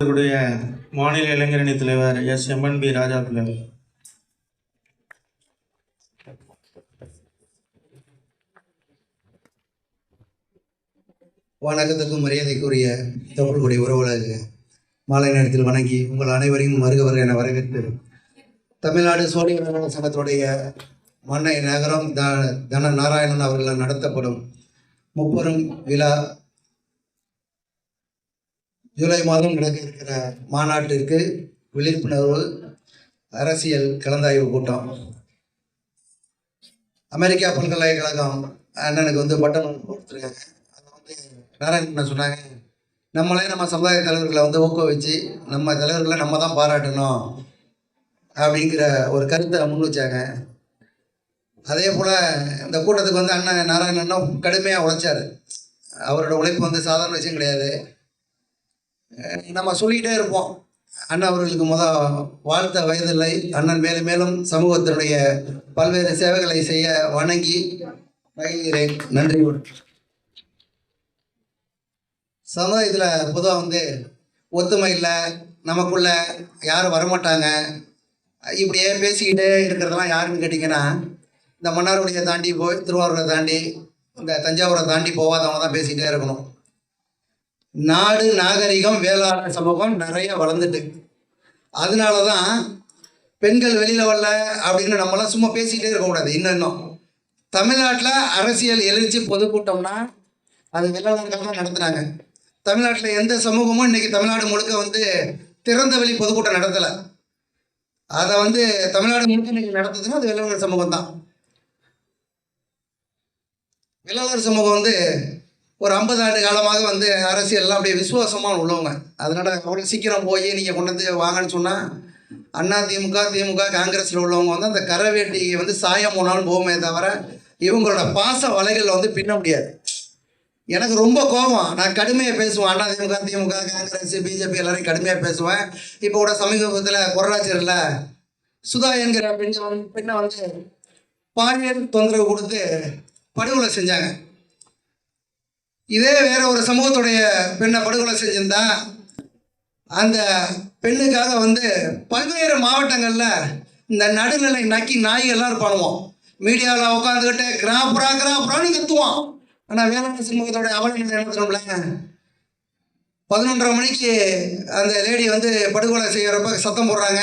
அவர்களுடைய மாநில இளைஞரணி தலைவர் எஸ். MN B. ராஜா பிள்ளை. வணக்கத்துக்கும் மரியாதைக்குரிய தமிழ்குடி உறவுகளுக்கு மாலை நேரத்தில் வணங்கி உங்கள் அனைவரையும் வருகவர் என வரவேற்று தமிழ்நாடு சோழிய நல சங்கத்துடைய மன்னை நகரம் த தன நாராயணன் அவர்களால் நடத்தப்படும் முப்பெரும் விழா ஜூலை மாதம் நடக்க இருக்கிற மாநாட்டிற்கு விழிப்புணர்வு அரசியல் கலந்தாய்வு கூட்டம். அமெரிக்கா பல்கலைக்கழகம் அண்ணனுக்கு வந்து பட்டம் கொடுத்துருக்காங்க. அதை வந்து நாராயணன் சொன்னாங்க நம்மளே நம்ம சமுதாய தலைவர்களை வந்து ஊக்குவிச்சு நம்ம தலைவர்களை நம்ம தான் பாராட்டணும். அப்படிங்கிற ஒரு கருத்தை முன் வச்சாங்க. அதே போல் இந்த கூட்டத்துக்கு வந்து அண்ணன் நாராயணனும் கடுமையாக உழைச்சார். அவரோட உழைப்பு வந்து சாதாரண விஷயம் கிடையாது. நம்ம சொல்லிக்கிட்டே இருப்போம். அண்ணன் அவர்களுக்கு முத வாழ்த்த வயதில்லை. அண்ணன் மேலும் மேலும் சமூகத்தினுடைய பல்வேறு சேவைகளை செய்ய வணங்கி மகிழ்கிறேன். நன்றி. சமுதாயத்தில் பொதுவாக வந்து ஒத்துமை இல்லை நமக்குள்ள யாரும் வரமாட்டாங்க. இப்படியே பேசிக்கிட்டே இருக்கிறதெல்லாம் யாருன்னு கேட்டிங்கன்னா இந்த மன்னார்குடியை தாண்டி போய் திருவாரூரை தாண்டி இந்த தஞ்சாவூரை தாண்டி போகாதவங்க தான் பேசிக்கிட்டே இருக்கணும். நாடு நாகரிகம் வேளாண் சமூகம் நிறைய வளர்ந்துட்டு அதனால தான் பெண்கள் வெளியில் வரல அப்படின்னு நம்மளாம் சும்மா பேசிக்கிட்டே இருக்கக்கூடாது இன்னும் தமிழ்நாட்டில் அரசியல் எழுச்சி பொதுக்கூட்டம்னா அது வெள்ளாளர்கள் தான் நடத்துனாங்க தமிழ்நாட்டில் எந்த சமூகமும் இன்றைக்கி தமிழ்நாடு முழுக்க வந்து திறந்த வெளி பொதுக்கூட்டம் நடத்தலை. அதை வந்து தமிழ்நாடு முழுக்க இன்றைக்கி நடத்துதுன்னா அது வெள்ளாளர் சமூகம் தான் வெள்ளாளர் சமூகம் வந்து ஒரு ஐம்பது ஆண்டு காலமாக வந்து அரசியல்லாம் அப்படியே விசுவாசமாக உள்ளவங்க. அதனால் அவ்வளோ சீக்கிரம் போய் நீங்கள் கொண்டு வந்து வாங்கன்னு சொன்னால் அண்ணா திமுக திமுக காங்கிரஸில் உள்ளவங்க வந்து அந்த கரை வேட்டியை வந்து சாயம் போனாலும் போகுமே தவிர இவங்களோட பாச வலைகளில் வந்து பின்ன முடியாது. எனக்கு ரொம்ப கோபம். நான் கடுமையாக பேசுவேன். அண்ணா திமுக திமுக காங்கிரஸ் பிஜேபி எல்லாரையும் கடுமையாக பேசுவேன். இப்போ கூட சமீபத்தில் கொரராச்சரில் சுதா என்கிற பெண்ணை வந்து பெண்ணை வந்து பாலியல் தொந்தரவு கொடுத்து படுகொலை செஞ்சாங்க. இதே வேற ஒரு சமூகத்துடைய பெண்ணை படுகொலை செஞ்சிருந்தா அந்த பெண்ணுக்காக வந்து பல்வேறு மாவட்டங்களில் இந்த நடுநிலை நக்கி நாய்கள்லாம் இருப்பானுவோம் மீடியாவில் உட்காந்துக்கிட்டு கிராப்புரா கிராப்புறான்னு கத்துவான். ஆனால் வேளாண் சமூகத்தோட அவல என்ன தெரியுமில்ல? பதினொன்றரை மணிக்கு அந்த லேடி வந்து படுகொலை செய்கிறப்ப சத்தம் போடுறாங்க.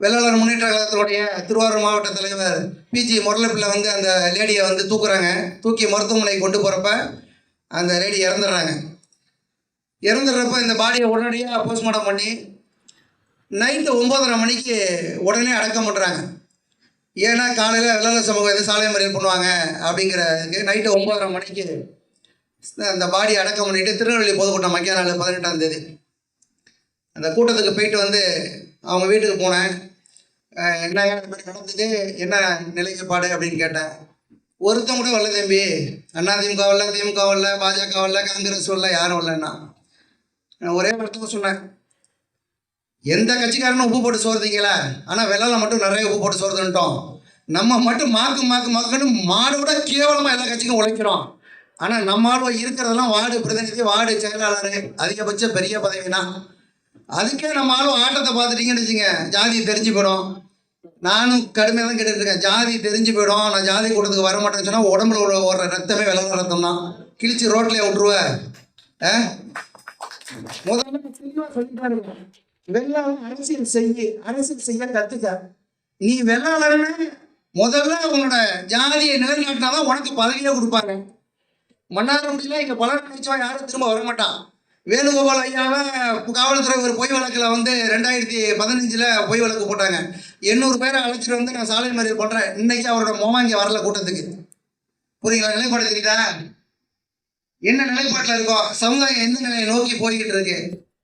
வெள்ளாளர் முன்னேற்ற கழகத்தினுடைய திருவாரூர் மாவட்ட தலைவர் பிஜி முரளிப்பிள்ளை வந்து அந்த லேடியை வந்து தூக்குறாங்க. தூக்கி மருத்துவமனைக்கு கொண்டு போகிறப்ப அந்த லேடி இறந்துடுறாங்க. இறந்துடுறப்ப இந்த பாடியை உடனடியாக போஸ்ட்மார்ட்டம் பண்ணி நைட்டு ஒம்போதரை மணிக்கு உடனே அடக்கம் பண்ணுறாங்க ஏன்னா காலையில் வெள்ளாள சமூகம் எது சாலை மறியல் பண்ணுவாங்க அப்படிங்கிறதுக்கு நைட்டு ஒம்போதரை மணிக்கு அந்த பாடி அடக்கம் பண்ணிட்டு திருநெல்வேலி பொதுக்கூட்டம் மக்கிய நாள் பதினெட்டாம் தேதி. அந்த கூட்டத்துக்கு போயிட்டு வந்து அவங்க வீட்டுக்கு போனேன். என்ன இந்த மாதிரி நடந்தது என்ன நிலைப்பாடு அப்படின்னு கேட்டேன். ஒருத்தன் கூட வரல தம்பி. அண்ணா திமுக வரல திமுக வரல பாஜக வரல காங்கிரஸ் வரல யாரும் வரலன்னா? நான் ஒரே வார்த்தை சொன்னேன். எந்த கட்சிக்காரனும் உப்பு போட்டு சோறுதீங்களா ஆனால் வெள்ளால மட்டும் நிறைய உப்பு போட்டு சோறுதுன்ட்டோம் நம்ம மட்டும் மாக்கு மாக்கு மாக்குன்னு மாடு கேவலமாக எல்லா கட்சிக்கும் உழைக்கிறோம். ஆனால் நம்மளால் இருக்கிறதெல்லாம் வார்டு பிரதிநிதி வார்டு செயலாளர் அதிகபட்ச பெரிய பதவினா அதுக்கே நம்ம ஆளும் ஆட்டத்தை பார்த்துட்டீங்கன்னு வச்சுங்க ஜாதி தெரிஞ்சு போயிடும். நானும் கடுமையாக தான் கேட்டுருக்கேன் இருக்கேன் ஜாதி தெரிஞ்சு போயிடும். நான் ஜாதி கூட்டத்துக்கு வர மாட்டேன்னு சொன்னால் உடம்புல உள்ள ஓடுற ரத்தமே வெள்ளம் ரத்தம் தான். கிழிச்சு ரோட்லேயே விட்டுருவேன் ஆ? முதல்ல தெளிவாக சொல்லிட்டாரு வெள்ளாளன் அரசியல் செய்ய. அரசியல் செய்ய கற்றுக்க நீ வெள்ளாளன்னு முதல்ல உன்னோட ஜாதியை நிலைநாட்டினாதான் உனக்கு பதவியே கொடுப்பாங்க. முடியல இங்கே பலர் நினைச்சா யாரும் திரும்ப வர மாட்டான் வேணுகோபால் ஐயாவை காவல்துறை ஒரு பொய் வழக்கில் வந்து ரெண்டாயிரத்தி பதினஞ்சில் பொய் வழக்கு போட்டாங்க. எண்ணூறு பேரை அழைச்சிட்டு வந்து நான் சாலை மறியல் பண்ணுறேன் இன்னைக்கு அவரோட மோமா இங்கே வரல கூட்டத்துக்கு. புரியுங்களா? நிலைப்பாடு தெரியுதா? என்ன நிலைப்பாட்டில் இருக்கோம் சமுதாயம் எந்த நிலையை நோக்கி போய்கிட்டு இருக்கு?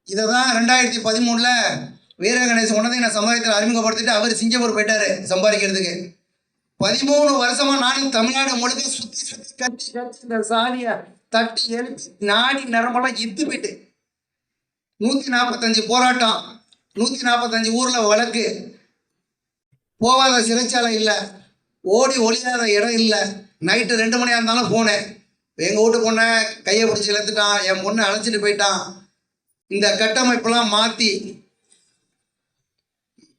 இதை தான் ரெண்டாயிரத்தி பதிமூணில் வீர கணேசன் கொண்டதை நான் சமுதாயத்தில் அறிமுகப்படுத்திட்டு அவர் சிங்கப்பூர் போயிட்டாரு சம்பாதிக்கிறதுக்கு. பதிமூணு வருஷமா நானும் தமிழ்நாடு முழுக்க சுற்றி சுற்றி கட்டி கட்டி இந்த சாதியை தட்டி எழுப்பி நாடி நரம்பெல்லாம் இத்து போயிட்டு. நூற்றி நாற்பத்தஞ்சு போராட்டம். நூற்றி நாற்பத்தஞ்சு ஊரில் வழக்கு. போகாத சிறைச்சாலை இல்லை. ஓடி ஒளியாத இடம் இல்லை. நைட்டு ரெண்டு மணியாக இருந்தாலும் போனேன் எங்கள் வீட்டு பொண்ணை கையை பிடிச்சி இழுத்துட்டான். என் பொண்ணை அழைச்சிட்டு போயிட்டான். இந்த கட்டமைப்பெல்லாம் மாற்றி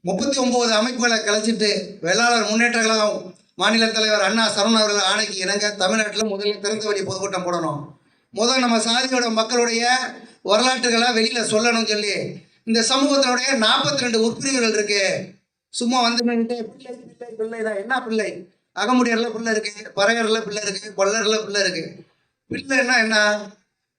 முப்பத்தி ஒம்பது அமைப்புகளை கலைச்சிட்டு வெள்ளாளர் முன்னேற்ற கழகம் மாநில தலைவர் அண்ணா சரவணன் அவர்கள் ஆணைக்கு இணங்க தமிழ்நாட்டில் முதல்ல திறந்த வழி பொதுக்கூட்டம் போடணும். முதல் நம்ம சாதியோட மக்களுடைய வரலாற்றுகளை வெளியில் சொல்லணும்னு சொல்லி இந்த சமூகத்தினுடைய நாற்பத்தி ரெண்டு உட்பிரிவுகள் இருக்கு. சும்மா வந்து நின்னுட்டு பிள்ளை பிள்ளை பிள்ளை தான் என்ன பிள்ளை? அகமுடியர்ல பிள்ளை இருக்கு பறையர்ல பிள்ளை இருக்கு கொள்ளர்ல பிள்ளை இருக்கு. பிள்ளைன்னா என்ன?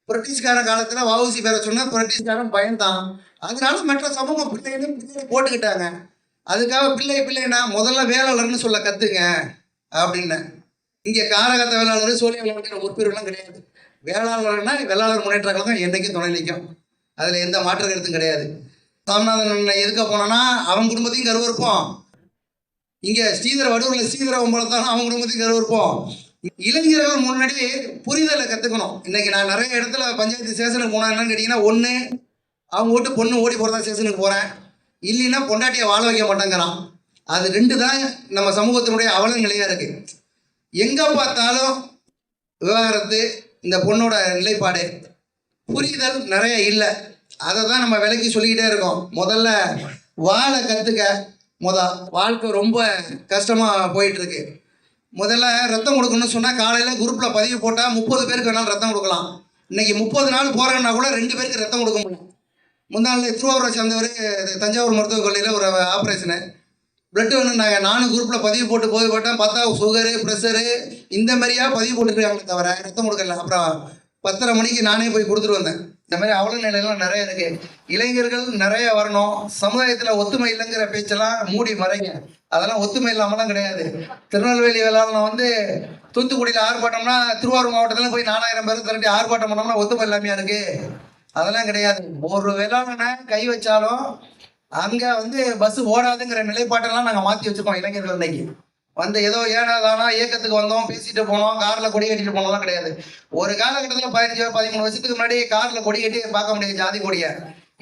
பிரிட்டிஷ்காரன் காலத்தில் வவுசி பேர சொன்னால் பிரிட்டிஷ்காரன் பயந்தான். அதனால மற்ற சமூகம் பிள்ளைன்னு பிள்ளை போட்டுக்கிட்டாங்க. அதுக்காக பிள்ளை பிள்ளைனா முதல்ல வேளாளர்னு சொல்ல கத்துங்க அப்படின்னு. இங்கே காலகட்ட வேளாளர் சோழிய வேளாளர் உறுப்பினர்லாம் கிடையாது. வேளாளர்னா வேளாளர் முன்னேற்ற கழகம் என்றைக்கும் துணை நிற்கும். அதில் எந்த மாற்று கருத்தும் கிடையாது. சாமிநாதன் எதுக்க போனோன்னா அவன் குடும்பத்தையும் கருவறுப்போம். இங்கே ஸ்ரீதர வடுவூர்ல ஸ்ரீதர ஒம்பளத்தாலும் அவன் குடும்பத்தையும் கருவறுப்போம். இளைஞர்கள் முன்னாடி புரிதலை கற்றுக்கணும் இன்னைக்கு நான் நிறைய இடத்துல பஞ்சாயத்து ஸ்டேஷனுக்கு போனேன் என்னன்னு கேட்டிங்கன்னா ஒன்று அவங்க வீட்டு பொண்ணு ஓடி போகிறதா ஸ்டேஷனுக்கு போகிறேன் இல்லைன்னா பொண்டாட்டியை வாழ வைக்க மாட்டேங்கிறான் அது ரெண்டு தான் நம்ம சமூகத்தினுடைய அவல நிலையாக இருக்கு. எங்கே பார்த்தாலும் விவாகரத்து இந்த பொண்ணோட நிலைப்பாடு. புரிதல் நிறைய இல்லை. அதை தான் நம்ம விலைக்கு சொல்லிக்கிட்டே இருக்கோம். முதல்ல வாழ கற்றுக்க முத வாழ்க்கை ரொம்ப கஷ்டமாக போயிட்டுருக்கு. முதல்ல ரத்தம் கொடுக்கணும்னு சொன்னால் காலையில் குரூப்பில் பதிவு போட்டால் முப்பது பேருக்கு வேணாலும் ரத்தம் கொடுக்கலாம். இன்றைக்கி முப்பது நாள் போகிறேன்னா கூட ரெண்டு பேருக்கு ரத்தம் கொடுக்க முடியும் முந்தாள் திருவாரூரை சேர்ந்தவர் தஞ்சாவூர் மருத்துவக் கல்லூரியில் ஒரு ஆப்ரேஷனு பிளட்டு வந்து நாங்கள் நானும் குரூப்பில் பதிவு போட்டு போய் போட்டேன். பார்த்தா சுகரு ப்ரெஷரு இந்த மாதிரியா பதிவு போட்டுக்கிறாங்களே தவிர ரத்தம் கொடுக்கல. அப்புறம் பத்தரை மணிக்கு நானே போய் கொடுத்துட்டு வந்தேன். இந்த மாதிரி அவல நிலையெல்லாம் நிறைய இருக்கு. இளைஞர்கள் நிறைய வரணும். சமுதாயத்தில் ஒத்துமை இல்லைங்கிற பேச்செல்லாம் மூடி மறைங்க. அதெல்லாம் ஒத்துமை இல்லாமலாம் கிடையாது. திருநெல்வேலி வேளாண் வந்து தூத்துக்குடியில் ஆர்ப்பாட்டம்னா திருவாரூர் மாவட்டத்தில் போய் நாலாயிரம் பேர் திரட்டி ஆர்ப்பாட்டம் பண்ணோம்னா ஒத்துமை இல்லாமையா இருக்குது அதெல்லாம் கிடையாது. ஒரு வேளாண்மை கை வச்சாலும் அங்கே வந்து பஸ் ஓடாதுங்கிற நிலைப்பாட்டெல்லாம் நாங்கள் மாற்றி வச்சுருக்கோம் இளைஞர்கள் இன்னைக்கு வந்து ஏதோ ஏனாதானா இயக்கத்துக்கு வந்தோம் பேசிட்டு போனோம் காரில் கொடி கட்டிட்டு போனோம்லாம் கிடையாது. ஒரு காலகட்டத்தில் பதினஞ்சு பதிமூணு வருஷத்துக்கு முன்னாடி காரில் கொடி கட்டி பார்க்க முடியாது ஜாதி கொடியை.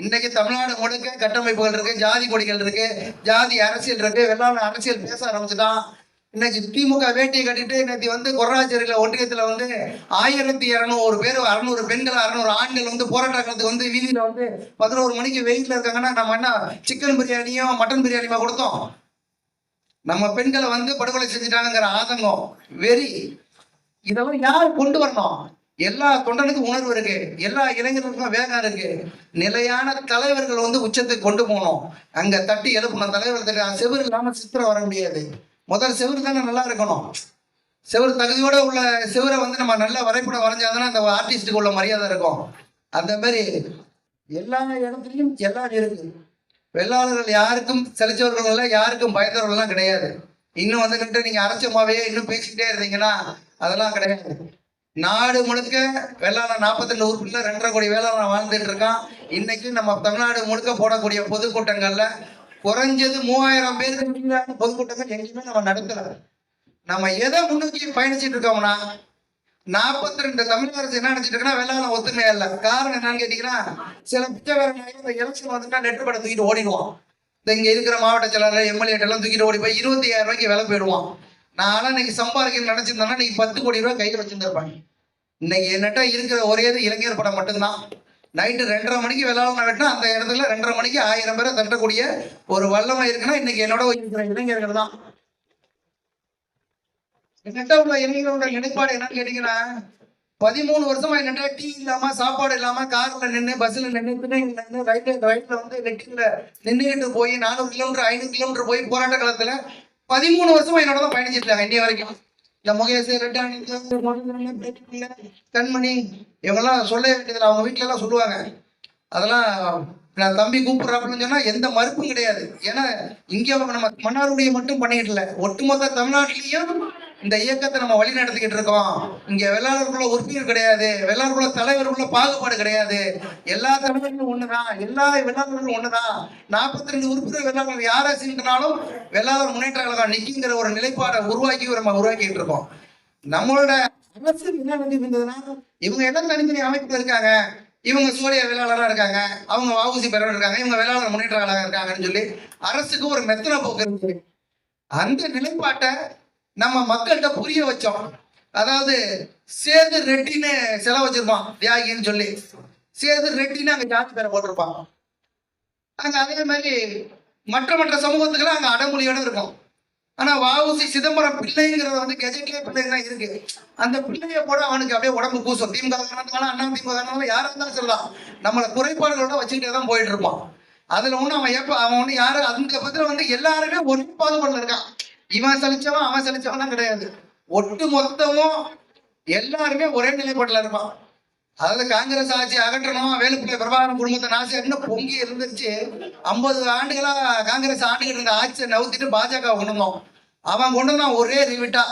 இன்னைக்கு தமிழ்நாடு முழுக்க கட்டமைப்புகள் இருக்கு ஜாதி கொடிகள் இருக்கு ஜாதி அரசியல் இருக்கு வெள்ளாள அரசியல் பேச ஆரம்பிச்சுட்டான் இன்னைக்கு திமுக வேட்டியை கட்டிட்டு இன்னைக்கு வந்து கொரராச்சேரியில ஒன்றியத்தில் வந்து ஆயிரத்தி இரநூறு பேர் அறநூறு பெண்கள் அறநூறு ஆண்கள் வந்து போராட்டத்துக்கு வந்து வீதியில் வந்து பதினோரு மணிக்கு வெயிட்டில் இருக்காங்கன்னா நம்ம என்ன சிக்கன் பிரியாணியும் மட்டன் பிரியாணியுமா கொடுத்தோம்? நம்ம பெண்களை வந்து படுகொலை செஞ்சுட்டாங்கிற ஆதங்கம் வெறி. இதெல்லாம் யார் கொண்டு வரணும்? எல்லா தொண்டனுக்கும் உணர்வு இருக்கு எல்லா இளைஞர்களுக்கும் வேகம் இருக்கு. நிலையான தலைவர்கள் வந்து உச்சத்துக்கு கொண்டு போகணும். அங்க தட்டி எழுப்பணும் தலைவர்கள் தட்டி இல்லாமல் சித்திரம் வர முடியாது. முதல் செவுரு தானே நல்லா இருக்கணும். செவுரு தகுதியோட உள்ள செவுரை வந்து நம்ம நல்ல வரைபடம் வரைஞ்சாதானே அந்த ஆர்டிஸ்டுக்கு உள்ள மரியாதை இருக்கும். அந்த மாதிரி எல்லா இடத்துலையும் எல்லாம் இருக்குது வெள்ளாளர்கள் யாருக்கும் செலுத்தவர்கள் இல்லை யாருக்கும் பயந்தவர்கள்லாம் கிடையாது. இன்னும் வந்துக்கிட்டு நீங்கள் அரசமாவே இன்னும் பேசிக்கிட்டே இருந்தீங்கன்னா அதெல்லாம் கிடையாது. நாடு முழுக்க வெள்ளாளர் நாற்பத்தி ஊருக்குள்ள ரெண்டரை கோடி வேளாளர் வாழ்ந்துட்டு இருக்கான். இன்னைக்கு நம்ம தமிழ்நாடு முழுக்க போடக்கூடிய பொதுக்கூட்டங்கள்ல குறைஞ்சது மூவாயிரம் பேருக்கு பொதுக்கூட்டங்கள் எங்கேயுமே நம்ம நடக்கல. நம்ம எதை முன்னோக்கி பயணிச்சுட்டு இருக்கோம்னா நாற்பத்தி ரெண்டு தமிழக அரசு என்ன நினைச்சிட்டு இருக்குன்னா வெள்ளாளம் ஒத்துமையா இல்ல. காரணம் என்னன்னு கேட்டீங்கன்னா சில பிச்சைக்காரங்க எலெக்ஷன் வந்துட்டா நெட்டு படம் தூக்கிட்டு ஓடிடுவான். இந்த இங்க இருக்கிற மாவட்ட செயலாளர் எம்எல்ஏ எல்லாம் தூக்கிட்டு ஓடி போய் இருபத்தி ஐயாயிரம் ரூபாய்க்கு விலை போயிடுவான். நான் இன்னைக்கு சம்பாதிக்கணும்னு நினைச்சிருந்தேன்னா இன்னைக்கு பத்து கோடி ரூபாய் கையில் வச்சிருந்திருப்பாங்க இன்னைக்கு என்னட்டா இருக்கிற ஒரே இது இளைஞர் படம் மட்டும்தான். நைட்டு ரெண்டரை மணிக்கு விளாட்னா வெட்டினா அந்த இடத்துல ரெண்டரை மணிக்கு ஆயிரம் பேரை தட்டக்கூடிய ஒரு வல்லமை இருக்குன்னா இன்னைக்கு என்னோட இருக்கிற இளைஞர்கள் தான். என்கிட்ட உள்ள இளைஞர்களோட நிலைப்பாடு என்னன்னு கேட்டீங்கன்னா பதிமூணு வருஷமா என்னட்ட டீ இல்லாம சாப்பாடு இல்லாம கார்ல நின்று பஸ்ல நின்று திண்ணையில் நின்று ரைட்ல ரைட்ல வந்து நெட்டில நின்றுகிட்டு போய் நானூறு கிலோமீட்டர் ஐநூறு கிலோமீட்டர் போய் போராட்ட காலத்துல பதிமூணு வருஷமா என்னோட தான் பயணிச்சிட்டு இன்னைய வரைக்கும். இந்த முகேஷ் ரெட்டாணி கண்மணி இவங்கெல்லாம் சொல்ல வேண்டியதில்லை. அவங்க வீட்டுல எல்லாம் சொல்லுவாங்க. அதெல்லாம் நான் தம்பி கூப்பிடுறாப்புன்னு சொன்னா எந்த மறுப்பும் கிடையாது. ஏன்னா இங்க நம்ம மன்னாருடைய மட்டும் பண்ணிக்கிட்டு இல்லை ஒட்டுமொத்த தமிழ்நாட்டிலையும் இந்த இயக்கத்தை நம்ம வழி நடத்திக்கிட்டு இருக்கோம். இங்க வெள்ளாளருக்குள்ள உறுப்பினர் கிடையாது. வெள்ளாளருக்குள்ள தலைவருக்குள்ள பாகுபாடு கிடையாது. எல்லா தலைவர்களும் ஒண்ணுதான். எல்லா வெள்ளாளர்களும் ஒண்ணுதான். நாற்பத்தி ரெண்டு உறுப்பினர் வெள்ளாளர் யாரை சீண்டினாலும் வெள்ளாளர் முன்னேற்ற தான் நிக்கிங்கிற ஒரு நிலைப்பாடை உருவாக்கி நம்ம உருவாக்கிட்டு இருக்கோம். நம்மளோட அரசு என்ன வேண்டி இருந்ததுன்னா இவங்க எல்லாம் தனித்தனி அமைப்புல இருக்காங்க? இவங்க சூரிய வேளாளராக இருக்காங்க. அவங்க வாவுசி பெறவர் இருக்காங்க. இவங்க வேளாளர் முன்னேற்ற இருக்காங்கன்னு சொல்லி அரசுக்கு ஒரு மெத்தனை போக்கு அந்த நிலைப்பாட்டை நம்ம மக்கள்கிட்ட புரிய வச்சோம். அதாவது சேது ரெட்டின்னு செலவு வச்சிருப்பான் தியாகின்னு சொல்லி. சேது ரெட்டின்னு அங்கே ஜாதி பேரை போட்டிருப்பான். அங்கே அதே மாதிரி மற்ற மற்ற சமூகத்துக்கெல்லாம் அங்கே அடமொழியோட இருக்கும். ஆனால் வஉசி சிதம்பரம் பிள்ளைங்கிறது வந்து கெஜெட்லேயே பிள்ளை தான் இருக்கு. அந்த பிள்ளைய போட அவனுக்கு அப்படியே உடம்பு கூசும். திமுக காரணத்தாலும் அண்ணா திமுக காரணத்தாலும் யாராக இருந்தாலும் சொல்லலாம். நம்மளை குறைபாடுகளோட வச்சுக்கிட்டே தான் போயிட்டு இருப்பான். அதில் ஒன்றும் அவன் எப்போ அவன் ஒன்று யாரும் அந்த பத்திரம் வந்து எல்லாருமே ஒரே பாகுபாடில் இருக்கான். இவன் சலிச்சவன் அவன் சலிச்சவன்லாம் கிடையாது. ஒட்டு மொத்தமும் எல்லாருமே ஒரே நிலைப்பாட்டில் இருப்பான். அதாவது காங்கிரஸ் ஆட்சி அகற்றணும் வேலுப்பிள்ளை பிரபாகரன் குடும்பத்தை என்ன பொங்கி இருந்துச்சு. ஐம்பது ஆண்டுகளா காங்கிரஸ் ஆண்டுகிட்டு இருந்த ஆட்சியை நவுத்திட்டு பாஜக கொண்டு வந்தோம். அவன் கொண்டு வந்தான் ஒரே ரிவிட்டா.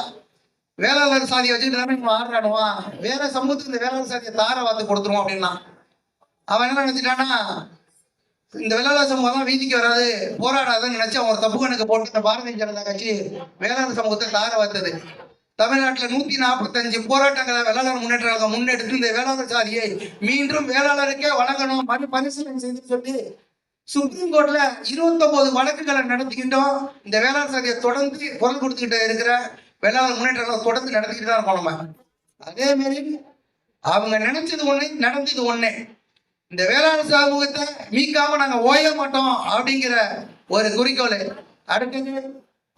வேளாளர் சாதியை வச்சுட்டு இவன் ஆடுறானுவான் வேற சமூகத்துக்கு இந்த வேளாளர் சாதியை தார வாத்து கொடுத்துருவோம் அப்படின்னா. அவன் என்ன நினைச்சிட்டான்னா இந்த வேளாளர் சமூகம் வீதிக்கு வராது போராடாதுன்னு நினைச்சு அவங்க ஒரு தப்பு கணக்கு போட்டு இந்த பாரதிய ஜனதா கட்சி வேளாண் சமூகத்தை தார வந்தது தமிழ்நாட்டில் நூத்தி நாற்பத்தஞ்சு போராட்டங்களை வேளாளர் முன்னேற்ற முன்னெடுத்து இந்த வேளாளர் சாதியை மீண்டும் வேளாளருக்கே வழங்கணும் மறு பரிசீலனை செய்து சொல்லி சுப்ரீம் கோர்ட்ல இருபத்தொன்பது வழக்குகளை நடத்திக்கிட்டோம் இந்த வேளாண் சாதியை தொடர்ந்து குரல் கொடுத்துக்கிட்டு இருக்கிற வேளாளர் முன்னேற்ற தொடர்ந்து நடத்திக்கிட்டு தான் இருக்கோம் நம்ம. அதே மாதிரி அவங்க நினைச்சது ஒண்ணு நடந்தது ஒண்ணு. இந்த வேளாண் சமூகத்தை மீட்காம நாங்க ஓய மாட்டோம் அப்படிங்கிற ஒரு குறிக்கோள் அடுத்தது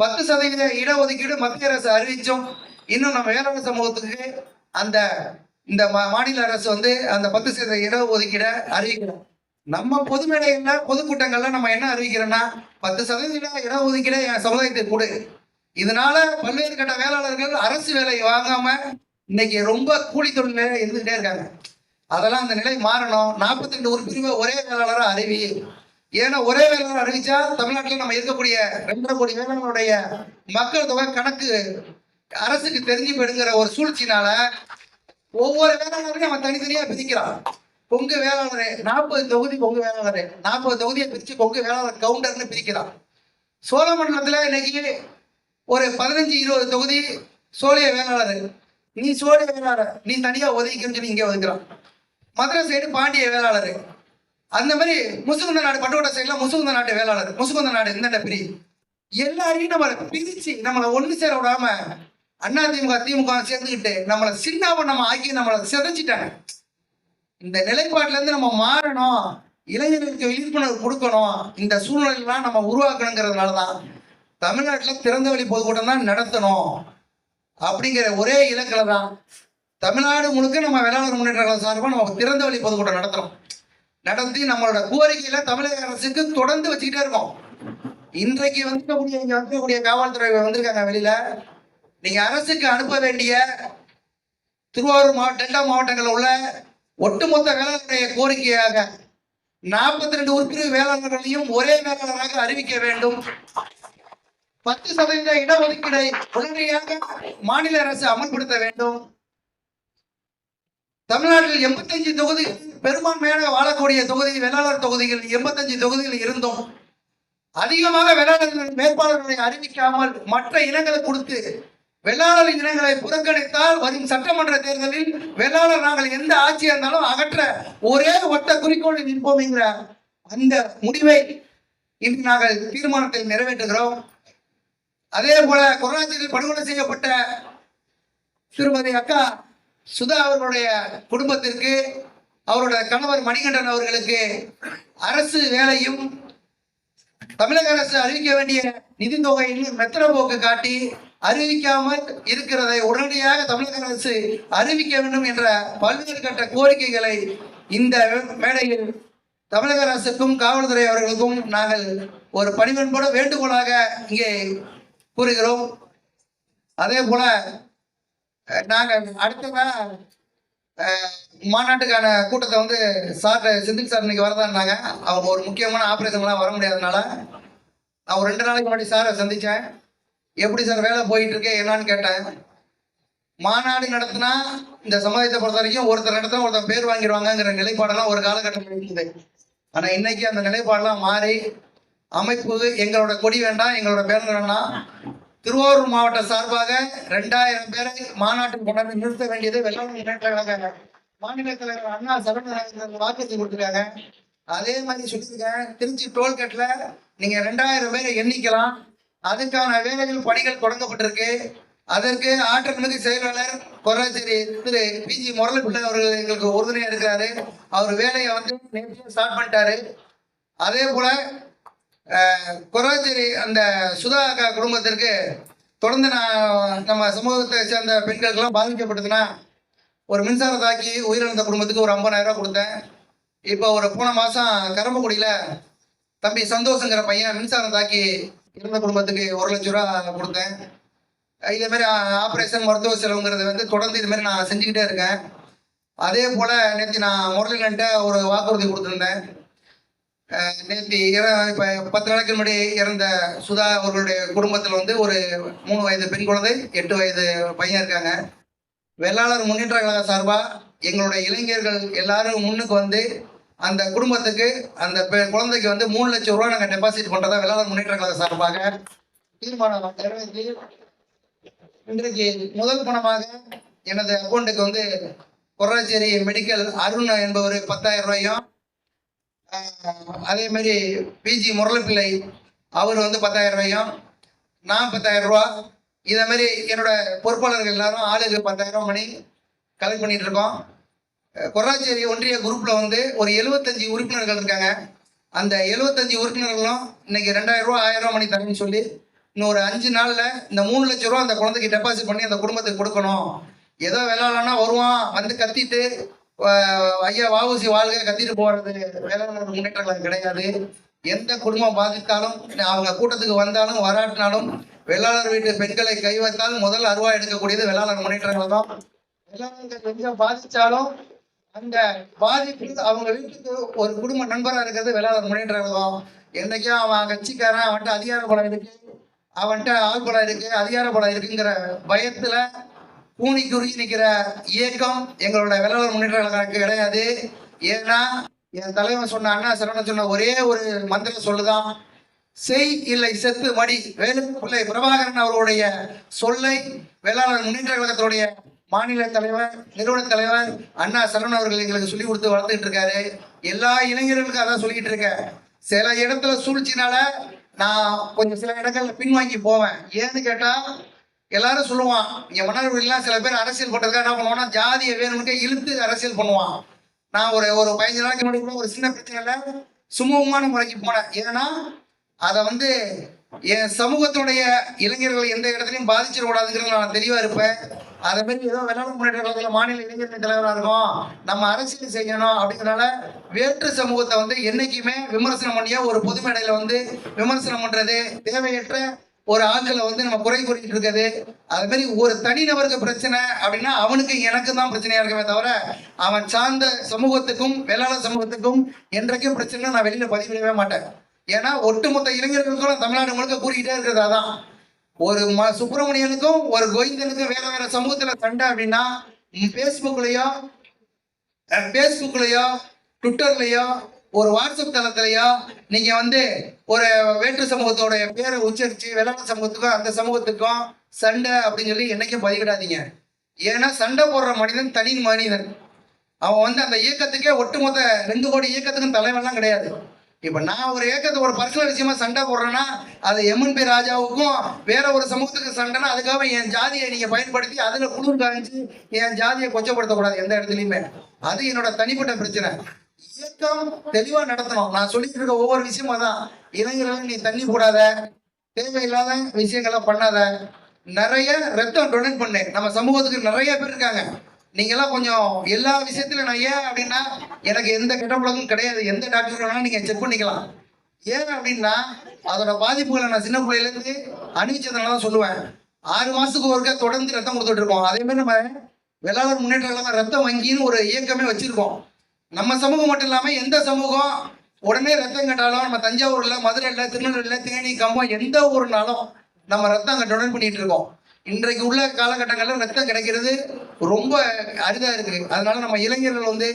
பத்து சதவீத இடஒதுக்கீடு மத்திய அரசு அறிவிச்சோம் இன்னும் நம்ம வேளாண் சமூகத்துக்கு அந்த இந்த மா- மாநில அரசு வந்து அந்த பத்து சதவீத இடஒதுக்கீடை அறிவிக்கிறோம் நம்ம பொது மேடைகள்ல பொதுக்கூட்டங்கள்ல நம்ம என்ன அறிவிக்கிறோம்னா பத்து சதவீத இடஒதுக்கீடை என் சமுதாயத்துக்கு கொடு. இதனால பல்வேறு கட்ட வேளாளர்கள் அரசு வேலை வாங்காம இன்னைக்கு ரொம்ப கூலி தொழில இருந்துகிட்டே இருக்காங்க. அதெல்லாம் அந்த நிலை மாறணும். நாற்பத்தி ரெண்டு ஒரு பிரிவை ஒரே வேளாளராக அறிவி. ஏன்னா ஒரே வேளாளர் அறிவிச்சா தமிழ்நாட்டில் நம்ம இருக்கக்கூடிய ரெண்டரை கோடி வேளாளர்களுடைய மக்கள் தொகை கணக்கு அரசுக்கு தெரிஞ்சு போயிடுங்கிற ஒரு சூழ்ச்சினால ஒவ்வொரு வேளாளரையும் அவன் தனித்தனியாக பிரிக்கிறான். கொங்கு வேளாளர் நாற்பது தொகுதி கொங்கு வேளாளர். நாற்பது தொகுதியை பிரித்து கொங்கு வேளாளர் கவுண்டர்னு பிரிக்கிறான். சோழமண்டலத்தில் இன்னைக்கு ஒரு பதினஞ்சு இருபது தொகுதி சோழிய வேளாளர். நீ சோழிய வேளாளர் நீ தனியாக ஒதுக்கின்னு சொல்லி இங்கே ஒதுக்கிறான். மதுரை சைடு பாண்டிய வேளாளர். அந்த மாதிரி முசுகுந்த நாடு பட்டுக்கோட்டை சைடுல முசுகுந்த நாட்டு வேளாளர். முசுகுந்த நாடு இந்த பிரி? எல்லாரையும் நம்மளை பிரித்து நம்மளை ஒன்று சேர விடாம அண்ணா திமுக திமுக சேர்ந்துக்கிட்டு நம்மளை சின்னாம நம்ம ஆக்கி நம்மளை சிதைச்சிட்டாங்க. இந்த நிலைப்பாட்டிலேருந்து நம்ம மாறணும். இளைஞர்களுக்கு விழிப்புணர்வு கொடுக்கணும். இந்த சூழ்நிலையெல்லாம் நம்ம உருவாக்கணுங்கிறதுனால தான் தமிழ்நாட்டில் திறந்த வழி பொதுக்கூட்டம் தான் நடத்தணும். அப்படிங்கிற ஒரே இலக்கில் தான் தமிழ்நாடு முழுக்க நம்ம வேளாண் முன்னேற்ற கழகம் சார்பாக நம்ம திறந்த வழி பொதுக்கூட்டம் நடத்துறோம். நடத்தி நம்மளோட கோரிக்கையில தமிழக அரசுக்கு தொடர்ந்து வச்சுக்கிட்டே இருக்கோம். இன்றைக்கு வந்துக்கூடிய இங்க வந்துக்கூடிய காவல்துறை வந்திருக்காங்க வெளியில. நீங்க அரசுக்கு அனுப்ப வேண்டிய திருவாரூர் மாவட்ட டெல்டா மாவட்டங்களில் உள்ள ஒட்டுமொத்த வேளாண்மைய கோரிக்கையாக நாற்பத்தி ரெண்டு உறுப்பினர் வேளாளர்களையும் ஒரே வேளாளராக அறிவிக்க வேண்டும். பத்து சதவீத இடஒதுக்கீடை உடனடியாக மாநில அரசு அமல்படுத்த வேண்டும். தமிழ்நாட்டில் எண்பத்தஞ்சு தொகுதி பெரும்பான்மையாக வாழக்கூடிய தொகுதி வேளாளர் தொகுதிகள் எண்பத்தஞ்சு தொகுதிகள் இருந்தும் அதிகமாக வேளாளர்கள் வேட்பாளர்களை அறிவிக்காமல் மற்ற இனங்களை கொடுத்து வெள்ளாளர் இனங்களை புறக்கணித்தால் வரும் சட்டமன்ற தேர்தலில் வெள்ளாளர் நாங்கள் எந்த ஆட்சியாக இருந்தாலும் அகற்ற ஒரே ஒட்ட குறிக்கோளில் நிற்போம் என்கிற அந்த முடிவை இன்று நாங்கள் தீர்மானத்தில் நிறைவேற்றுகிறோம். அதே போல கொரோனாத்தில் படுகொலை செய்யப்பட்ட திருமதி அக்கா சுதா அவர்களுடைய குடும்பத்திற்கு அவருடைய கணவர் மணிகண்டன் அவர்களுக்கு அரசு வேலையும் தமிழக அரசு அறிவிக்க வேண்டிய நிதி தொகையில் மெத்தன போக்கு காட்டி அறிவிக்காமல் இருக்கிறதை உடனடியாக தமிழக அரசு அறிவிக்க வேண்டும் என்ற பல்வேறு கட்ட கோரிக்கைகளை இந்த மேடையில் தமிழக அரசுக்கும் காவல்துறை அவர்களுக்கும் நாங்கள் ஒரு பணிவன்போடு வேண்டுகோளாக இங்கே கூறுகிறோம். அதே போல நாங்கள் அடுத்தவங்க மாநாட்டுக்கான கூட்டத்தை வந்து சார் செந்தில் சார் இன்னைக்கு வரதான்னாங்க. அவங்க ஒரு முக்கியமான ஆப்ரேஷன்லாம் வர முடியாதனால நான் ஒரு ரெண்டு நாளைக்கு முன்னாடி சாரை சந்தித்தேன் எப்படி சார் வேலை போயிட்டு இருக்கேன் என்னான்னு கேட்டேன். மாநாடு நடத்தினா இந்த சமுதாயத்தை பொறுத்த வரைக்கும் ஒருத்தர் நடத்தினா ஒருத்தர் பேர் வாங்கிடுவாங்கங்கிற நிலைப்பாடெல்லாம் ஒரு காலகட்டத்தில் இருந்தது. ஆனால் இன்னைக்கு அந்த நிலைப்பாடெல்லாம் மாறி அமைப்பு எங்களோட கொடி வேண்டாம் எங்களோட பேனர் வேண்டாம் திருவாரூர் மாவட்டம் சார்பாக ரெண்டாயிரம் பேரை மாநாட்டில் கொண்டாந்து நிறுத்த வேண்டியது வெள்ளாளர் முன்னேற்ற மாநில தலைவர் அண்ணா சரண் வாக்குறுதி கொடுத்துருக்காங்க. அதே மாதிரி சொல்லியிருக்கேன் திருச்சி டோல்கேட்ல நீங்க ரெண்டாயிரம் பேரை எண்ணிக்கலாம். அதுக்கான வேலைகள் பணிகள் தொடங்கப்பட்டிருக்கு. அதற்கு ஆற்றல்மிகு செயலாளர் கொரச்சேரி திரு பிஜி முரளிப்பிள்ளை அவர்கள் எங்களுக்கு உறுதுணையாக இருக்கிறாரு. அவர் வேலையை வந்து நேற்று ஸ்டார்ட் பண்ணிட்டாரு. அதே போல குரவச்சேரி அந்த சுதா குடும்பத்திற்கு தொடர்ந்து நான் நம்ம சமூகத்தை சேர்ந்த பெண்களுக்கெல்லாம் பாதிக்கப்பட்டதுன்னா ஒரு மின்சாரம் தாக்கி உயிரிழந்த குடும்பத்துக்கு ஒரு ஐம்பதாயிரரூவா கொடுத்தேன். இப்போ ஒரு போன மாதம் கரம்பக்குடியில் தம்பி சந்தோஷங்கிற பையன் மின்சாரம் தாக்கி இறந்த குடும்பத்துக்கு ஒரு லட்ச ரூபா கொடுத்தேன். இதே மாதிரி ஆப்ரேஷன் மருத்துவ செலவுங்கிறது வந்து தொடர்ந்து இது மாதிரி நான் செஞ்சுக்கிட்டே இருக்கேன். அதே போல் நேற்று நான் முரளிகன்ட்ட ஒரு வாக்குறுதி கொடுத்துருந்தேன். நேற்று இற இப்போ பத்து நாளைக்கு முன்னாடி இறந்த சுதா அவர்களுடைய குடும்பத்தில் வந்து ஒரு மூணு வயது பெண் குழந்தை எட்டு வயது பையன் இருக்காங்க. வெள்ளாளர் முன்னேற்ற கழக சார்பாக எங்களுடைய இளைஞர்கள் எல்லாரும் முன்னுக்கு வந்து அந்த குடும்பத்துக்கு அந்த பெ- குழந்தைக்கு வந்து மூணு லட்சம் ரூபா நாங்கள் டெபாசிட் பண்ணுறதா வெள்ளாளர் முன்னேற்ற கழக சார்பாக தீர்மானம் நிறைவேற்றி இன்றைக்கு முதல் பணமாக எனது அக்கௌண்ட்டுக்கு வந்து கொர்ராச்சேரி மெடிக்கல் அருண் என்பவர் பத்தாயிரம் ரூபாயும் அதே மாதிரி பிஜி முரளிப்பிள்ளை அவர் வந்து பத்தாயிரம் ரூபாயும் நான் பத்தாயிரம் ரூபா. இதே மாதிரி என்னோட பொறுப்பாளர்கள் எல்லாரும் ஆளுக்கு பத்தாயிரம் மணி கலெக்ட் பண்ணிட்டு இருக்கோம். கொராச்சேரி ஒன்றிய குரூப்பில் வந்து ஒரு எழுபத்தஞ்சு உறுப்பினர்கள் இருக்காங்க. அந்த எழுபத்தஞ்சு உறுப்பினர்களும் இன்னைக்கு ரெண்டாயிரம் ரூபா ஆயிரம் ரூபா மணி தரேன்னு சொல்லி இன்னும் ஒரு அஞ்சு நாளில் இந்த மூணு லட்ச ரூபா அந்த குழந்தைக்கு டெபாசிட் பண்ணி அந்த குடும்பத்துக்கு கொடுக்கணும். ஏதோ விளாட்லன்னா வருவான் வந்து கத்திட்டு ஐயா வாவுசி வாழ்க கத்திட்டு போகிறது வேளாண் முன்னேற்றங்கள் கிடையாது. எந்த குடும்பம் பாதித்தாலும் அவங்க கூட்டத்துக்கு வந்தாலும் வராட்டினாலும் வேளாளர் வீட்டு பெண்களை கை வைத்தால் முதல் அருவா எடுக்கக்கூடியது வெள்ளாளர் முன்னேற்றங்கள் தான். வெள்ளாளர்கள் கொஞ்சம் பாதிச்சாலும் அந்த பாதிப்பு அவங்க வீட்டுக்கு ஒரு குடும்ப நண்பராக இருக்கிறது வேளாளர் முன்னேற்றங்கள் தான். என்னைக்கும் அவன் கட்சிக்காரன் அவன்கிட்ட அதிகார பலம் இருக்கு அவன்கிட்ட ஆள் பலம் இருக்கு அதிகார பலம் இருக்குங்கிற பயத்துல கூனி நிற்கிற இயக்கம் எங்களோட வெள்ளாளர் முன்னேற்ற கழகம் கிடையாது. ஏன்னா என் தலைவன் சொன்ன அண்ணா சரவணன் சொன்ன ஒரே ஒரு மந்திரம் சொல்லுதான். செய் இல்லை செத்து மடி. வேலு பிள்ளை பிரபாகரன் அவருடைய சொல்லை வேளாளர் முன்னேற்ற கழகத்துடைய மாநில தலைவர் நிறுவன தலைவர் அண்ணா சரவணன் அவர்கள் எங்களுக்கு சொல்லி கொடுத்து வளர்த்துக்கிட்டு இருக்காரு. எல்லா இளைஞர்களுக்கும் அதான் சொல்லிக்கிட்டு இருக்கேன். சில இடத்துல சூழ்ச்சினால நான் கொஞ்சம் சில இடங்கள்ல பின்வாங்கி போவேன். ஏன்னு கேட்டா எல்லாரும் சொல்லுவான் இங்க மன்னர்கள்லாம் சில பேர் அரசியல் பண்றதுக்காக என்ன பண்ணுவான்னா ஜாதியை வேணும்னு இழுத்து அரசியல் பண்ணுவான். நான் ஒரு ஒரு பதினஞ்சு நாளைக்கு முன்னாடி கூட ஒரு சின்ன பிரச்சனையில் சுமூகமான முறைக்கு போனேன். ஏன்னா அதை வந்து என் சமூகத்துடைய இளைஞர்கள் எந்த இடத்துலையும் பாதிச்சிடக்கூடாதுங்கிறது நான் தெளிவாக இருப்பேன். அதை மாதிரி ஏதோ வெள்ளாள முன்னேற்ற கழகத்தில் மாநில இளைஞர்கள் தலைவராக இருக்கும். நம்ம அரசியல் செய்யணும் அப்படிங்கிறனால வேற்று சமூகத்தை வந்து என்றைக்குமே விமர்சனம் பண்ணியா ஒரு பொது வந்து விமர்சனம் பண்ணுறது தேவையற்ற ஒரு ஆட்களை வந்து நம்ம குறை கூறிட்டு இருக்குது அது மாதிரி ஒரு தனிநபருக்கு பிரச்சனை அப்படின்னா அவனுக்கு எனக்கு தான் பிரச்சனையா இருக்கவே தவிர அவன் சார்ந்த சமூகத்துக்கும் வேளாளர் சமூகத்துக்கும் என்றைக்கும் பிரச்சனை நான் வெளியில பதிவிடவே மாட்டேன். ஏன்னா ஒட்டுமொத்த இளைஞர்களுக்கும் தமிழ்நாடு முழுக்க கூறிக்கிட்டே இருக்கிறது அதான். ஒரு ம சுப்பிரமணியனுக்கும் ஒரு கோவிந்தனுக்கும் வேற வேற சமூகத்துல சண்டை அப்படின்னா ஃபேஸ்புக்லயோ ஃபேஸ்புக்லயோ ட்விட்டர்லயோ ஒரு வாட்ஸ்அப் தளத்திலையோ நீங்க வந்து ஒரு வேற்று சமூகத்தோட பேரை உச்சரிச்சு வேளாண் சமூகத்துக்கும் அந்த சமூகத்துக்கும் சண்டை அப்படின்னு சொல்லி என்னைக்கும் பதிவிடாதீங்க ஏன்னா சண்டை போடுற மனிதன் தனி மனிதன். அவன் வந்து அந்த இயக்கத்துக்கே ஒட்டுமொத்த ரெண்டு கோடி இயக்கத்துக்கும் தலைவன்லாம் கிடையாது. இப்போ நான் ஒரு இயக்கத்தை ஒரு பர்சனல் விஷயமா சண்டை போடுறேன்னா அது எம்என்பி ராஜாவுக்கும் வேற ஒரு சமூகத்துக்கு சண்டைனா அதுக்காக என் ஜாதியை நீங்க பயன்படுத்தி அதுல குளிர் காய்ச்சி என் ஜாதியை கொச்சப்படுத்தக்கூடாது எந்த இடத்துலையுமே. அது என்னோட தனிப்பட்ட பிரச்சனை. இயக்கம் தெளிவா நடத்தணும். நான் சொல்லிட்டு இருக்க ஒவ்வொரு விஷயமா தான் இளைஞர்களும் நீ தண்ணி போடாத. தேவையில்லாத விஷயங்களை பண்ணாத. நிறைய ரத்தம் டொனேட் பண்ணு. நம்ம சமூகத்துக்கு நிறைய பேர் இருக்காங்க. நீங்கெல்லாம் கொஞ்சம் எல்லா விஷயத்திலும் நான் ஏன் அப்படின்னா எனக்கு எந்த கெட்ட பழக்கமும் கிடையாது. எந்த டாக்டர் வேணாலும் நீங்க செக் பண்ணிக்கலாம். ஏன் அப்படின்னா அதோட பாதிப்புகளை நான் சின்ன பிள்ளையிலேருந்து அணிவிச்சதுனால தான் சொல்லுவேன். ஆறு மாசத்துக்கு ஒருக்கா தொடர்ந்து ரத்தம் கொடுத்துட்டு இருக்கோம். அதே மாதிரி நம்ம வெள்ளாளர் முன்னேற்ற கழகம் ரத்தம் வங்கின்னு ஒரு இயக்கமே வச்சிருக்கோம். நம்ம சமூகம் மட்டும் இல்லாம எந்த சமூகம் உடனே ரத்தம் கட்டாலும் நம்ம தஞ்சாவூர்ல மதுரையில் திருநெல்வேலியில் தேனி கம்பம் எந்த ஊர்னாலும் நம்ம ரத்தம் கட்ட டொனேட் பண்ணிட்டு இருக்கோம். இன்றைக்கு உள்ள காலகட்டங்களில் ரத்தம் கிடைக்கிறது ரொம்ப அரிதா இருக்கு அதனால நம்ம இளைஞர்கள் வந்து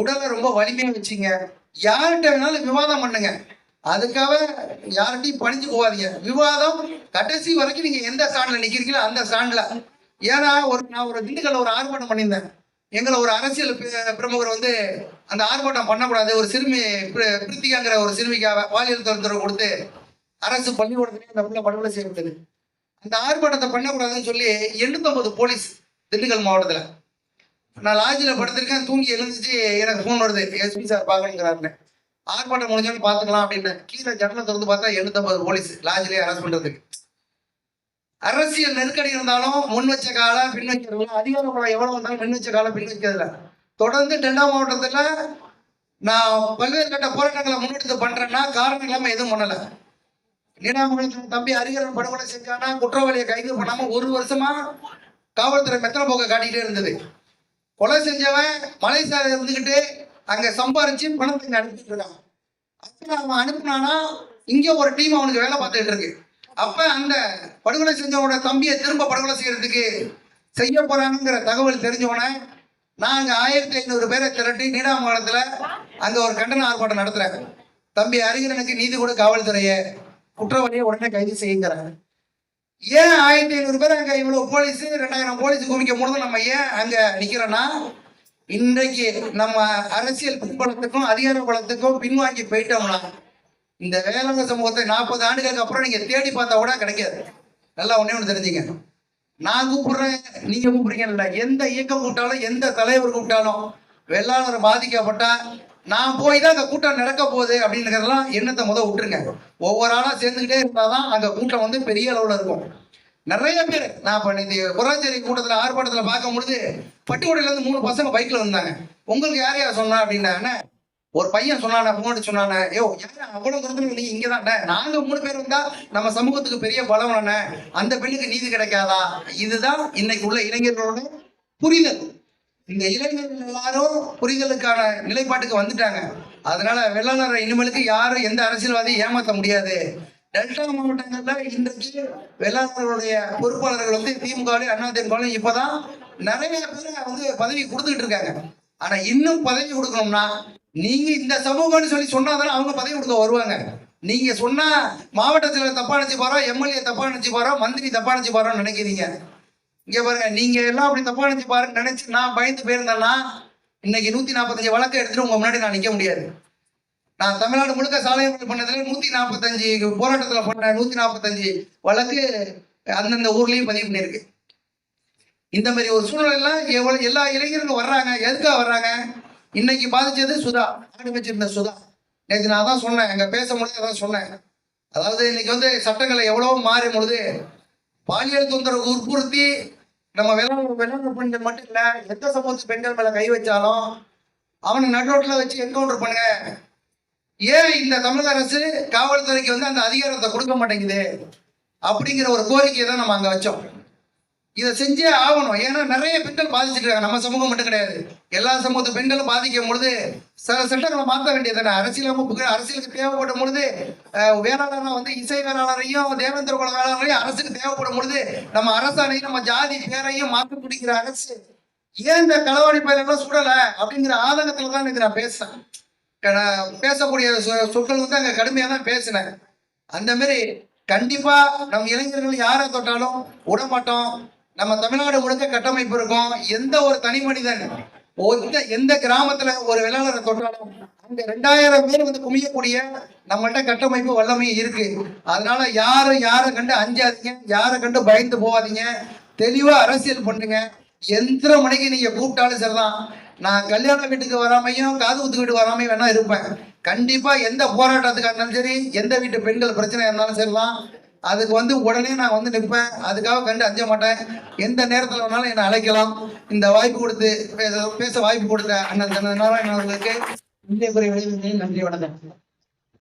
உடலை ரொம்ப வலிமையா வச்சுங்க. யார்கிட்ட வேணாலும் விவாதம் பண்ணுங்க. அதுக்காக யார்கிட்டையும் பணிஞ்சு போகாதீங்க விவாதம் கடைசி வரைக்கும் நீங்க எந்த ஸ்டாண்ட்ல நிக்கிறீங்களோ அந்த ஸ்டாண்ட்ல ஏன்னா ஒரு நான் ஒரு திண்டுக்கல்ல ஒரு ஆர்ப்பாட்டம் பண்ணியிருந்தேன். எங்களை ஒரு அரசியல் பிரமுகர் வந்து அந்த ஆர்ப்பாட்டம் பண்ணக்கூடாது ஒரு சிறுமி பிரித்திகாங்கிற ஒரு சிறுமிக்காக பாலியல் தொந்தரவு கொடுத்து அரசு பள்ளிக்கூடத்திலே அந்த பிள்ளை படுகொலை செய்யப்பட்டது. அந்த ஆர்ப்பாட்டத்தை பண்ணக்கூடாதுன்னு சொல்லி எண்ணூத்தொம்பது போலீஸ் திண்டுக்கல் மாவட்டத்தில். நான் லாட்ஜில் படுத்திருக்கேன் தூங்கி எழுந்துச்சு எனக்கு ஃபோன் வருது எஸ்பி சார் பார்க்கணுங்கிறாருன்னு. ஆர்ப்பாட்டம் முடிஞ்சோன்னு பார்த்துக்கலாம் அப்படின்னு கீழே ஜன்னலை திறந்து பார்த்தா எண்ணூத்தொம்பது போலீஸ் லாட்ஜிலே அரெஸ்ட் பண்ணுறதுக்கு அரசியல் நெருக்கடி இருந்தாலும் முன் வச்ச காலம் பின் வைக்கிறதுல அதிகார எவ்வளவு வந்தாலும் முன் வச்ச காலம் பின் வைக்கிறதுல தொடர்ந்து டெண்டா மாவட்டத்தில் நான் பல்வேறு கட்ட போராட்டங்களை முன்னெடுத்து பண்றேன்னா காரணம் இல்லாம எதுவும் பண்ணல. நீடாமங்கலத்தில் தம்பி ஹரிகரன் படுகொலை செஞ்சானா குற்றவாளியை கைது பண்ணாம ஒரு வருஷமா காவல்துறை மெத்தனை போக்க காட்டிக்கிட்டே இருந்தது. கொலை செஞ்சவன் மலேசியால இருந்துகிட்டு அங்க சம்பாரிச்சு பணத்தை அனுப்பிட்டு இருக்கான். அப்ப அவன் அனுப்புனானா இங்க ஒரு டீம் அவனுக்கு வேலை பார்த்துட்டு இருக்கு. அப்ப அந்த படுகொலை செஞ்சவனோட தம்பியை திரும்ப படுகொலை செய்யறதுக்கு செய்ய போறாங்கிற தகவல் தெரிஞ்சவனே நான் ஆயிரத்தி ஐநூறு பேரை திரட்டி நீடாமங்கலத்துல அங்க ஒரு கண்டன ஆர்ப்பாட்டம் நடத்துறாங்க. தம்பி அறிஞரனுக்கு நீதி கூட காவல்துறையை குற்றவாளியை உடனே கைது செய்யுங்கிறாங்க. ஏன் ஆயிரத்தி ஐநூறு பேர் அங்க இவ்வளவு போலீஸ் ரெண்டாயிரம் போலீஸ் குவிக்க முடியும் நம்ம ஏன் அங்க நிக்கிறோம்னா இன்றைக்கு நம்ம அரசியல் பின்பலத்துக்கும் அதிகார பலத்துக்கும் பின்வாங்கி போயிட்டோம்னா இந்த வேளாண் சமூகத்தை நாற்பது ஆண்டுகளுக்கு அப்புறம் நீங்க தேடி பார்த்தா கூட கிடைக்காது. நல்லா ஒன்னே ஒன்று தெரிஞ்சுங்க. நான் கூப்பிடுறேன் நீங்க கூப்பிடுறீங்கல்ல எந்த இயக்கம் கூப்பிட்டாலும் எந்த தலைவர் கூப்பிட்டாலும் வெள்ளாளர் பாதிக்கப்பட்டா நான் போய் தான் அங்கே கூட்டம் நடக்க போகுது அப்படிங்கிறதெல்லாம் எண்ணத்தை முதல் விட்டுருங்க. ஒவ்வொரு ஆளாக சேர்ந்துக்கிட்டே இருந்தாதான் அங்கே கூட்டம் வந்து பெரிய அளவில் இருக்கும். நிறைய பேர் நான் இப்போ இந்த குராச்சேரி கூட்டத்தில் ஆர்ப்பாட்டத்தில் பார்க்கும் பொழுது பட்டுக்கோட்டையிலேருந்து மூணு பசங்க பைக்கில் வந்தாங்க. உங்களுக்கு யார் யார் சொன்னா அப்படின்னா ஒரு பையன் சொன்னானே முன்னாடி சொன்னானே ஐயோ யாரும் அவ்வளவு தூரத்துல நீங்க இங்க தான் நாங்க மூணு பேர் வந்தா நம்ம சமூகத்துக்கு பெரிய பலம் அந்த பெண்ணுக்கு நீதி கிடைக்காதா? இதுதான் இன்னைக்கு உள்ள இளைஞர்களோட புரிதல். இந்த இளைஞர்கள் எல்லாரும் புரிதலுக்கான நிலைப்பாட்டுக்கு வந்துட்டாங்க. அதனால வெள்ளாளர் இனிமேலுக்கு யாரும் எந்த அரசியல்வாதியும் ஏமாற்ற முடியாது. டெல்டா மாவட்டங்கள்ல இன்றைக்கு வெள்ளாளர்களுடைய பொறுப்பாளர்கள் வந்து திமுக அண்ணா திமுக இப்பதான் நிறைய பேர் வந்து பதவி கொடுத்துக்கிட்டு இருக்காங்க. ஆனா இன்னும் பதவி கொடுக்கணும்னா நீங்க இந்த சமூகம்னு சொல்லி சொன்னாதானே அவங்க பதவி கொடுக்க வருவாங்க. நீங்க சொன்னா மாவட்டத்தில் தப்பா நினைச்சு பாரோ எம்எல்ஏ தப்பா நினைச்சு பாரோ மந்திரி தப்பா நினைச்சு போறோம்னு நினைக்கிறீங்க இங்க பாருங்க நீங்க எல்லாம் அப்படி தப்பா நினைச்சு பாருங்க நினைச்சு நான் பயந்து போயிருந்தேன்னா இன்னைக்கு நூத்தி நாற்பத்தஞ்சு வழக்கு எடுத்துட்டு உங்க முன்னாடி நான் நிக்க முடியாது. நான் தமிழ்நாடு முழுக்க சாலை பண்ணதுல நூத்தி நாற்பத்தஞ்சு போராட்டத்துல பண்ண நூத்தி நாற்பத்தஞ்சு வழக்கு அந்தந்த ஊர்லயும் பதிவு பண்ணியிருக்கு. இந்த மாதிரி ஒரு சூழ்நிலை எல்லாம் எவ்வளவு எல்லா இளைஞர்களும் வர்றாங்க எதுக்காக வர்றாங்க? இன்னைக்கு பாதிச்சது சுதா ஆடு வச்சிருந்த சுதா. நேற்று நான் தான் சொன்னேன் எங்க பேச முடியாது அதான் சொன்னேன். அதாவது இன்னைக்கு வந்து சட்டங்களை எவ்வளவோ மாறும் பொழுது பாலியல் தொந்தரவு உட்புறுத்தி நம்ம விளையாடு விளையாடு பெண்கள் மட்டும் இல்லை எந்த சமூகத்து பெண்கள் மேலே கை வச்சாலும் அவனை நடுரோட்டில் வச்சு என்கவுண்டர் பண்ணுங்க. ஏன் இந்த தமிழக அரசு காவல்துறைக்கு வந்து அந்த அதிகாரத்தை கொடுக்க மாட்டேங்குது? அப்படிங்கிற ஒரு கோரிக்கையை தான் நம்ம அங்கே வச்சோம். இதை செஞ்சே ஆகணும். ஏன்னா நிறைய பெண்கள் பாதிச்சுட்டு இருக்காங்க நம்ம சமூகம் மட்டும் கிடையாது. எல்லா சமூகத்து பெண்களும் பாதிக்கும் பொழுது சில சட்டங்களை மாற்ற வேண்டியது அரசியல் அரசியலுக்கு தேவைப்படும் பொழுது வேளாளர்னா வேளாளராக வந்து இசை வேளாளரையும் தேவேந்திர குல வேளாளரையும் அரசுக்கு தேவைப்படும் பொழுது நம்ம அரசாணையும் நம்ம ஜாதி பேரையும் மாற்ற பிடிக்கிற அரசு ஏன் இந்த களவாடி பயிரெல்லாம் சுடல? அப்படிங்கிற ஆதங்கத்துல தான் இது நான் பேசுறேன். க- பேசக்கூடிய சொ- சொற்கள் வந்து அங்க கடுமையா தான் பேசினேன். அந்த மாதிரி கண்டிப்பா நம்ம இளைஞர்கள் யாரை தொட்டாலும் விடமாட்டோம் நம்ம தமிழ்நாடு முழுக்க கட்டமைப்பு இருக்கும். எந்த ஒரு தனி மனிதன் எந்த எந்த கிராமத்துல ஒரு வேளாளரை தொட்டாலும் அங்க ரெண்டாயிரம் பேர் வந்து குமியக்கூடிய நம்மள்ட்ட கட்டமைப்பு வல்லமையும் இருக்கு. அதனால யாரும் யாரை கண்டு அஞ்சாதீங்க யாரை கண்டு பயந்து போகாதீங்க. தெளிவா அரசியல் பண்ணுங்க. எத்தனை மணிக்கு நீங்க கூப்பிட்டாலும் சரிதான். நான் கல்யாண வீட்டுக்கு வராமையும் காது குத்து வீட்டு வராமையும் வேணா இருப்பேன். கண்டிப்பா எந்த போராட்டத்துக்காக இருந்தாலும் சரி எந்த வீட்டு பெண்கள் பிரச்சனை இருந்தாலும் சரிதான். அதுக்கு வந்து உடனே நான் வந்து நிற்பேன். அதுக்காக கண்டு அஞ்ச மாட்டேன். எந்த நேரத்தில் வேணாலும் என்னை அழைக்கலாம். இந்த வாய்ப்பு கொடுத்து பேச பேச வாய்ப்பு கொடுத்த அண்ணன் நாராயணன் இந்திய குறை நன்றி வணக்கம்.